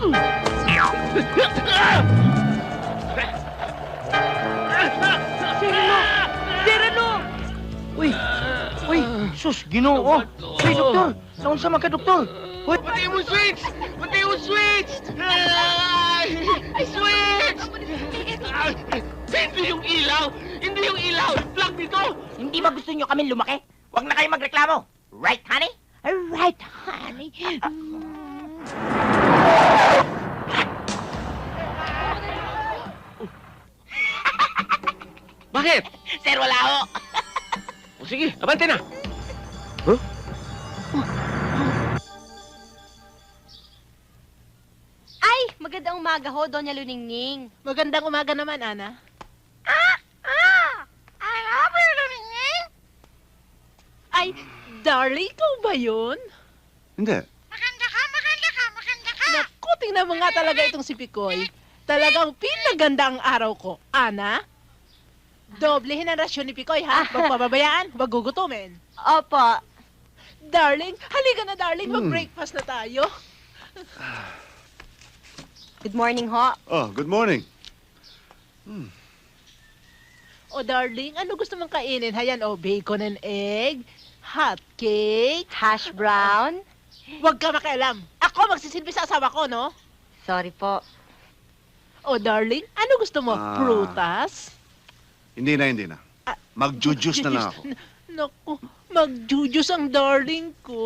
Cyrano! Cyrano! Uy! Uy! Sus, ginoo! Uy, doktor! Naon sa mga doktor? Uy! Pati mo switch! Pati mo switch! Ay! Switch! Ah, Hindi yung ilaw! Hindi yung ilaw! Plug nito! Hindi ba gusto nyo kami lumaki? Huwag na kayo magreklamo. Right, honey? Right, honey. Bakit? Sir, wala ho. O sige, abante na! Ay, magandang umaga ho, Doña Luningning. Magandang umaga naman, Ana. Ay, darling, ikaw ba yun? Hindi. Naku, tingnan mo nga talaga itong si Pikoy. Talagang pinaganda ang araw ko. Ana? Doblehin ang rasyon ni Pikoy, ha? Huwag pababayaan, huwag gugutumin. Opo. Darling, halika na, darling. Hmm. Mag-breakfast na tayo. Good morning ho. Oh, good morning. O, darling, ano gusto mong kainin? Hayan, o, bacon and egg, hot cake. Hash brown. Huwag ka makialam. Ako magsisilbi sa asawa ko, no? Sorry po. O, darling, ano gusto mo? Ah. Prutas? Hindi na, hindi na. Ah, Mag-juice na lang ako. Naku, magjujus ang darling ko.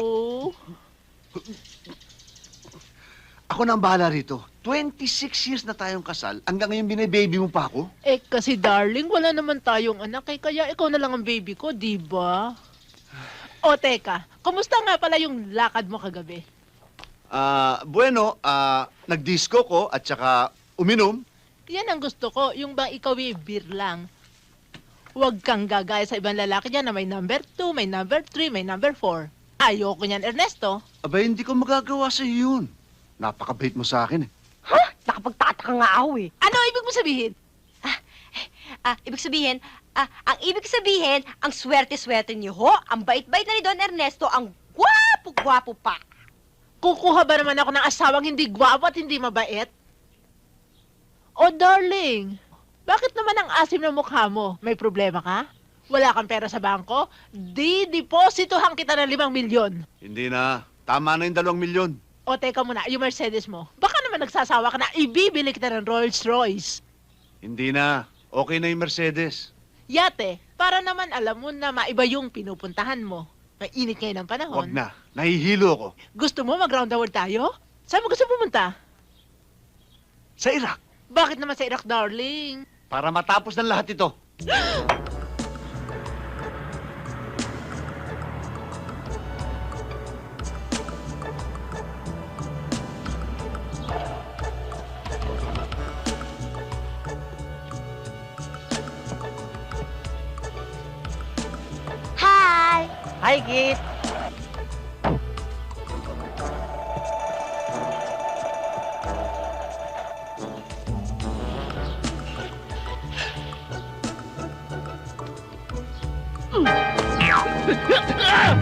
Ako na ang bahala rito. 26 years na tayong kasal. Hanggang ngayon binababy mo pa ako? Eh, kasi darling, wala naman tayong anak. Eh, kaya ikaw na lang ang baby ko, di ba? O, teka, kumusta nga pala yung lakad mo kagabi? Ah, bueno, ah, nag-disco ko at saka uminom. Yan ang gusto ko, yung bang ikaw ay beer lang. Huwag kang gagaya sa ibang lalaki dyan na may number 2, may number 3, may number 4. Ayoko niyan, Ernesto. Aba, hindi ko magagawa sa yun. Napakabait mo sa akin eh. Nakapagtataka nga ako eh. Ano ibig mo sabihin? Ah, ibig sabihin, ah, ang ibig sabihin, ang swerte-swerte niyo ho, ang bait-bait na ni Don Ernesto, ang gwapo-gwapo pa. Kukuha ba naman ako ng asawang hindi gwapo at hindi mabait? Oh, darling, bakit naman ang asim ng mukha mo? May problema ka? Wala kang pera sa bangko? Di-depositohan kita ng limang milyon. Hindi na. Tama na yung dalawang milyon. O teka muna, yung Mercedes mo, baka naman nagsasawa ka na ibibili kita ng Rolls Royce. Hindi na. Okay na yung Mercedes. Yate, para naman alam mo na maiba yung pinupuntahan mo. Mainit ngayon ang panahon. Huwag na. Nahihilo ako. Gusto mo mag-round the world tayo? Saan mo gusto pumunta? Sa Iraq. Bakit naman sa Iraq, darling? Para matapos ng lahat ito. Cyrano!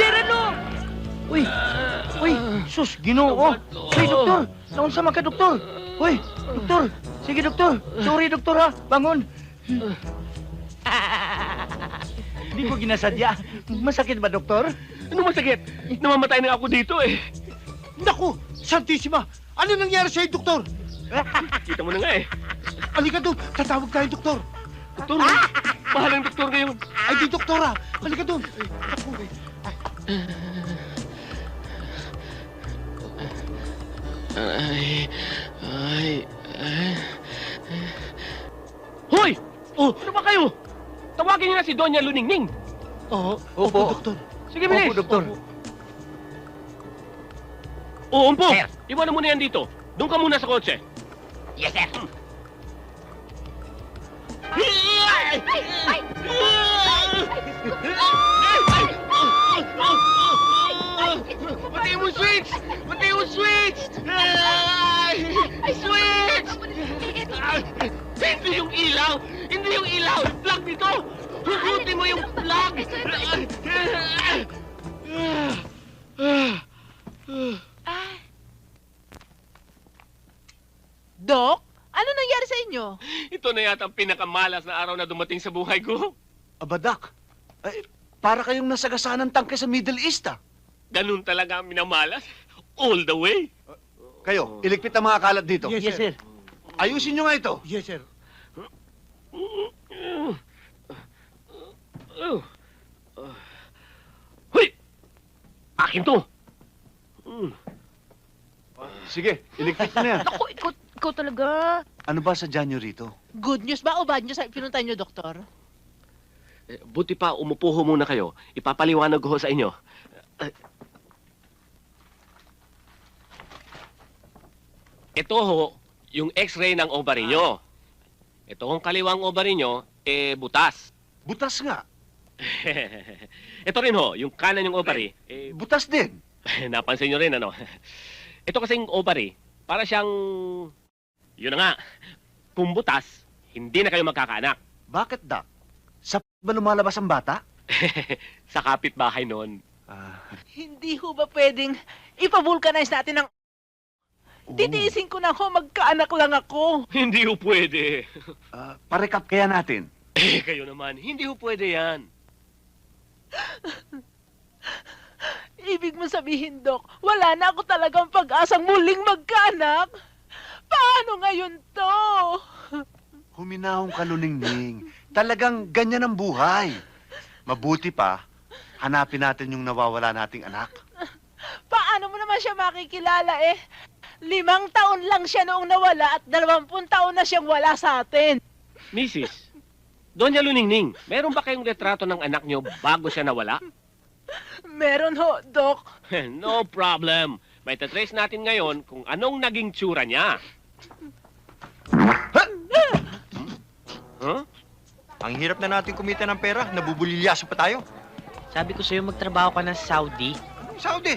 Cyrano! Uy! Uy! Sus, ginoo! Uy, doktor! Naon sa mga doktor? Uy, doktor! Sige, doktor! Sorry, doktor ha! Bangon! Hindi ko ginasadya. Masakit ba, doktor? Ano masakit? Namamatay na ako dito eh. Naku! Santissima! Ano nangyari sa'yo, doktor? Kita mo na nga eh. Halika doon! Tatawag tayo, doktor! Doktor, mahal ang doktor ngayon. Ay, di doktora! Halika doon! Ay, ay, ay. Hoy! Oh, ano ba kayo? Tawagin niyo na si Doña Luningning. Oo, Opo. doktor. Sige, bilis. Opo, doktor. Oo, umpo. Sir. Iwanan mo na yan dito. Doon ka muna sa kotse. Yes, sir. Ay! Ay! Pati mo switch! Pati mo switch! Ay! Switch! Hindi yung ilaw! Hindi yung ilaw! Plug nito! Hugutin mo yung plug! Dok, ano nangyari sa inyo? Ito na yata ang pinakamalas na araw na dumating sa buhay ko. Abadak. Ay, para kayong nasagasanan tangke sa Middle East, ah. Ganun talaga ang minamalas. All the way. Kayo, iligpit ang mga kalat dito. Yes, sir. Ayusin nyo nga ito. Yes, sir. Hoy! Akin to! Sige, iligpit mo na yan. Ako, ikaw, ikaw talaga. Ano ba sa nyo rito? Good news ba o bad news pinunta niyo, doktor? Eh, Buti pa, umupo ho muna kayo. Ipapaliwanag ko ho sa inyo. Eh, Ito ho, yung x-ray ng ovary nyo. Ito hong kaliwang ovary nyo, eh, butas. Butas nga. Ito rin ho, yung kanan yung ovary, eh, Butas din. napansin nyo rin, ano? Ito kasing ovary, para siyang... Yun na nga, kung butas, hindi na kayo magkakaanak. Bakit, Doc? Sa p- ba lumalabas ang bata? sa kapitbahay noon. Ah, Hindi ho ba pwedeng ipavulcanize natin ang... Titiisin ko na ho, magkaanak lang ako. Hindi ho pwede. ah, parecap kaya natin. Eh, kayo naman, hindi ho pwede yan. Ibig mo sabihin, Dok, wala na ako talagang pag-asang muling magkaanak? Paano ngayon to? Huminahong kaluningning. Talagang ganyan ang buhay. Mabuti pa, hanapin natin yung nawawala nating anak. Paano mo naman siya makikilala eh? Limang taon lang siya noong nawala at dalawampung taon na siyang wala sa atin. Mrs., Doña Luningning, meron ba kayong retrato ng anak nyo bago siya nawala? Meron ho, Dok. no problem. May tatrace natin ngayon kung anong naging tsura niya. Huh? Ang hirap na natin kumita ng pera, nabubulilyaso pa tayo. Sabi ko sa'yo magtrabaho ka ng Saudi. Anong Saudi?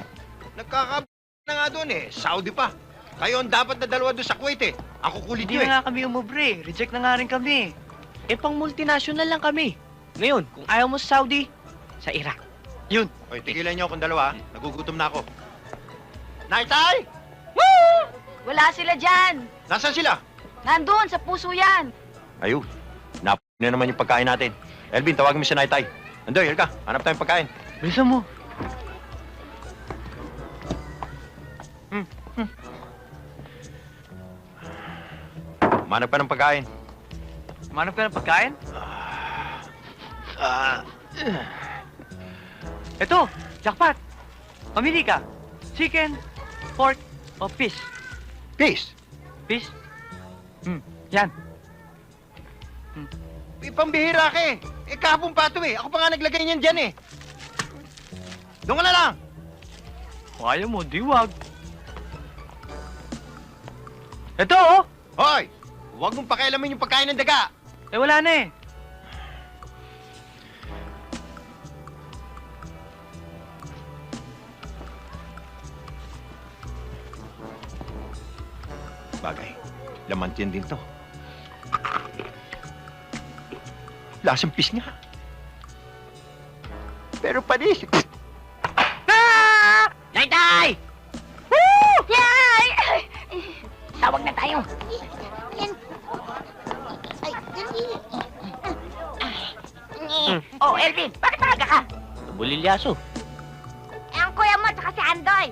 Nagkaka na nga doon eh, Saudi pa. Kayo ang dapat na dalawa doon sa Kuwait eh. Ako kulit Hindi nyo eh. na nga kami umubre. Reject na nga rin kami. Eh, pang multinational lang kami. Ngayon, kung ayaw mo sa Saudi, sa Iraq. Yun. Oy, tigilan nyo akong dalawa, ah. nagugutom na ako. Naitay! Wala sila dyan. Nasaan sila? Nandun, sa puso yan. Ayun, nap na naman yung pagkain natin. Elvin, tawagin mo si Naitay. Andoy, halika, hanap tayong pagkain. Bilisan mo. Manap ka ng pagkain. Manap ka ng pagkain? Ah, Ito, jackpot. Pamili ka. Chicken, pork, o fish. Peace. Fish? Hmm, yan. Ipambihira ka eh. Eh, kahapon pa ito eh. Ako pa nga naglagay niyan dyan eh. Doon ka na lang. Kung ayaw mo, di wag. Ito, oh. Hoy, huwag mong pakialamin yung pagkain ng daga. Eh, wala na eh. Bagay, lamantin din to. Lasang pis nga. Pero panis. Taytay! Yay! Tawag na tayo. Oh, Elvin, bakit maaga ka? Bulilyaso. Ang kuya mo, tsaka si Andoy.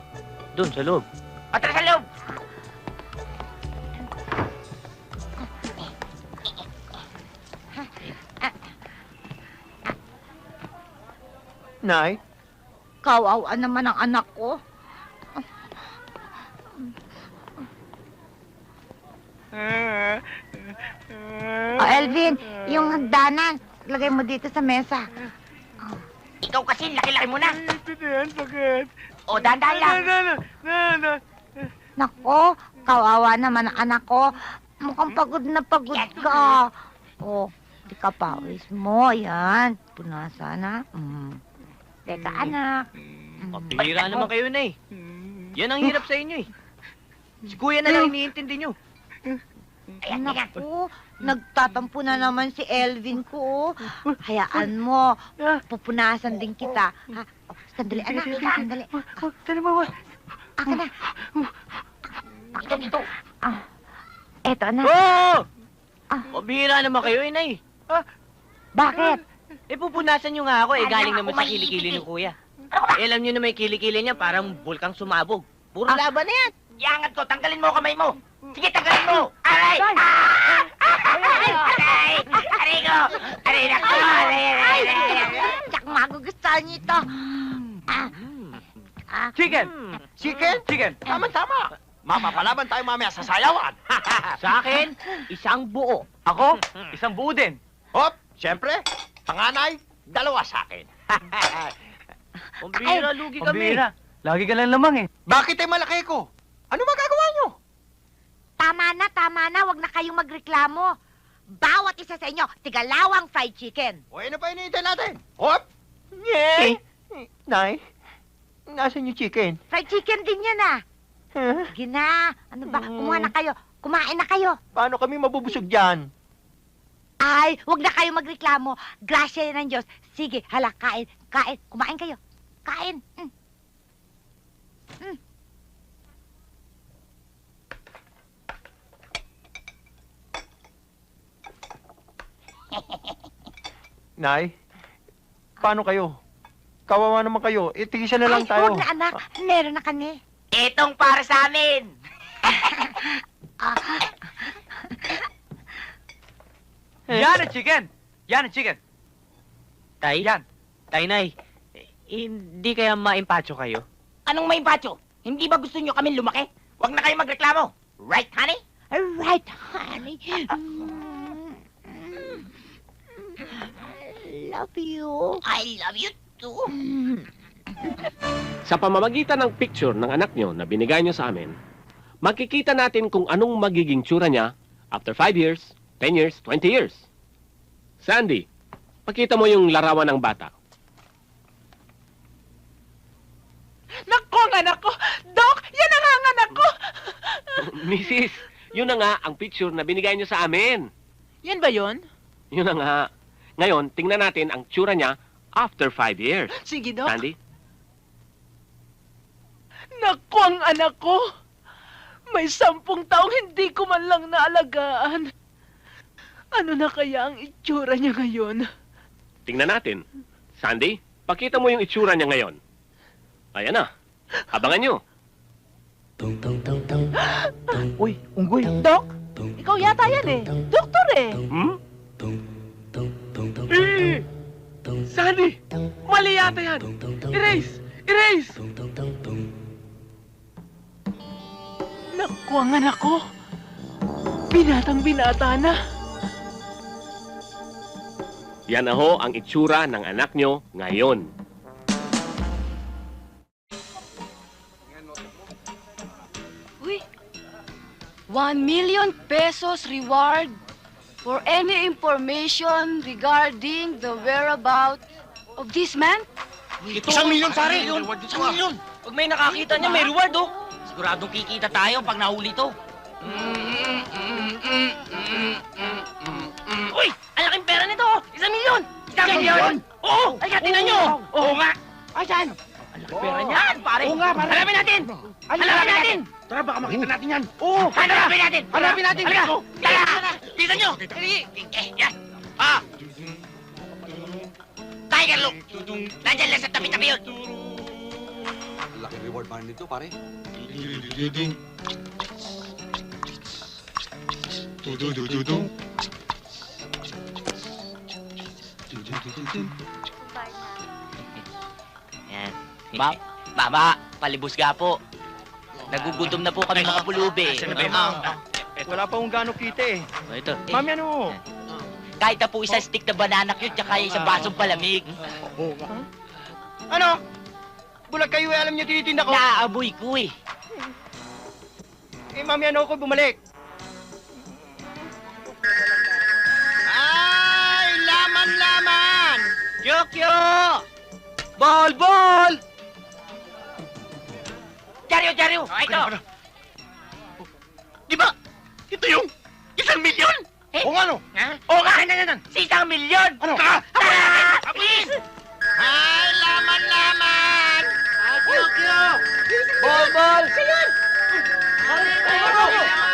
Doon, sa loob. Nay, Kawawa naman ang anak ko. Oh, Elvin, yung hagdanan, lagay mo dito sa mesa. Ikaw kasi, laki-laki mo na. Yan, sakit. O, dahan-dahan lang. na, na, na. Nako, kawawa naman ang anak ko. Mukhang pagod na pagod ka. Oh, di ka pawis mo. Yan, punasa na. Mm. Teka, anak. Pabihira naman kayo na eh. Yan ang hirap sa inyo eh. Si kuya na lang iniintindi nyo. Ayan, ayan. Naku, nagtatampo na naman si Elvin ko. oh. Hayaan mo, pupunasan din kita. Ha? Oh, sandali, anak, sandali. oh, Tara mo, Ako na. Ito, ito. Ah, eto, anak. Oh! Ah. Pabihira naman kayo, inay. Bakit? Eh, pupunasan nyo nga ako. Eh, galing naman sa kilikili eh. ni kuya. Eh, alam nyo na may kilikili niya, parang bulkang sumabog. Puro Ah. laban na yan. Iangat ko, tanggalin mo kamay mo. Sige, tanggalin mo. Aray! Ah! Aray! Aray! Aray ko! Aray na ko! Aray, aray, aray. Tsak magugustuhan niyo ito. Ah, ah, Chicken! Chicken? Chicken! Tama-tama. Mapapalaban tayo mamaya sa sayawan. Sa akin, isang buo. Ako, isang buo din. Hop, siyempre, panganay, dalawa sa akin. Pambihira, lugi kami. Pambira. Lagi ka lang lamang eh. Bakit ay malaki ko? Ano magagawa nyo? tama na, tama na. Huwag na kayong magreklamo. Bawat isa sa inyo, tigalawang fried chicken. O ano pa iniintay natin? Hop! Yeah. Nay, nasan yung chicken? Fried chicken din yan ah. Sige na. Ano ba? Kumuha na kayo. Kumain na kayo. Paano kami mabubusog dyan? Ay, huwag na kayo magreklamo. Grasya yan ng Diyos. Sige, hala, kain. Kain. Kumain kayo. Kain. Mm. Nay, paano kayo? Kawawa naman kayo. Itigisa na lang Ay, tayo. huwag na anak. Meron na kami. Itong para sa amin. Yan ang chicken! Yan ang chicken! Tay? Yan! Tay, nay. Hindi kaya maimpacho kayo? Anong maimpacho? Hindi ba gusto nyo kami lumaki? Huwag na kayo magreklamo. Right, honey? Alright, honey. I love you. I love you too. Sa pamamagitan ng picture ng anak nyo na binigay nyo sa amin, makikita natin kung anong magiging tsura niya after 5 years, 10 years, 20 years. Sandy, pakita mo yung larawan ng bata. Nako, ang anak ko! Doc, yan ang ang anak ko! Mrs., yun na nga ang picture na binigay nyo sa amin. Yan ba yun? Yun na nga. Ngayon, tingnan natin ang tsura niya after 5 years. Sige, Doc. Sandy? Nako, ang anak ko! May sampung taong hindi ko man lang naalagaan. Ano na kaya ang itsura niya ngayon? Tingnan natin. Sandy, pakita mo yung itsura niya ngayon. Ayan na. Abangan nyo. Uy, unggoy! Doc, ikaw yata yan eh. Doktor eh. Hmm? Eh! Sandy! Mali yata yan! Erase! Erase! Naku, ang anak ko. Binatang binata na. Yan na ho ang itsura ng anak nyo ngayon. Uy, 1 million pesos reward for any information regarding the whereabouts of this man? Isang milyon, pare! Isang milyon! Pag may nakakita niya, may reward, oh. Siguradong kikita tayo pag nahuli to. Uy! Nga! Ayan! Ang laking pera niyan, pare! Oo nga, pare! Hanapin natin! Hanapin natin! Tara, baka makita natin yan. Oo! Hanapin natin! Hanapin natin! Halika! Tara! Tingnan nyo! Eh, yan! Ah! Tiger look! Nandyan lang sa tabi-tabi yun! Laki reward pa nito, pare. Yan. Ba Baba, palibos ga po. Nagugutom na po kami mga pulubi. Asan na ba yun? Wala pa akong gano'ng kita eh. Oh, ito. Eh, Mami, ano? kahit na po isang stick na banana cute, tsaka isang basong palamig. Ano? Bulag kayo eh, alam niyo tinitinda ko. Naaamoy ko eh. Eh, mami, ano ako bumalik? Ay, laman-laman! Kyokyo! Ball, ball! Jaryo, Jaryo! Oh, ito! Ano, ano? Di ba? Ito yung isang milyon? Eh? O ano? Ha? O nga! Yan, yan! Si isang milyon! Ano? Taka! Taka! Please! Ay, laman, laman! Ay, Kyokyo! Bol, bol! Siyon! Ano? Ano? Ano?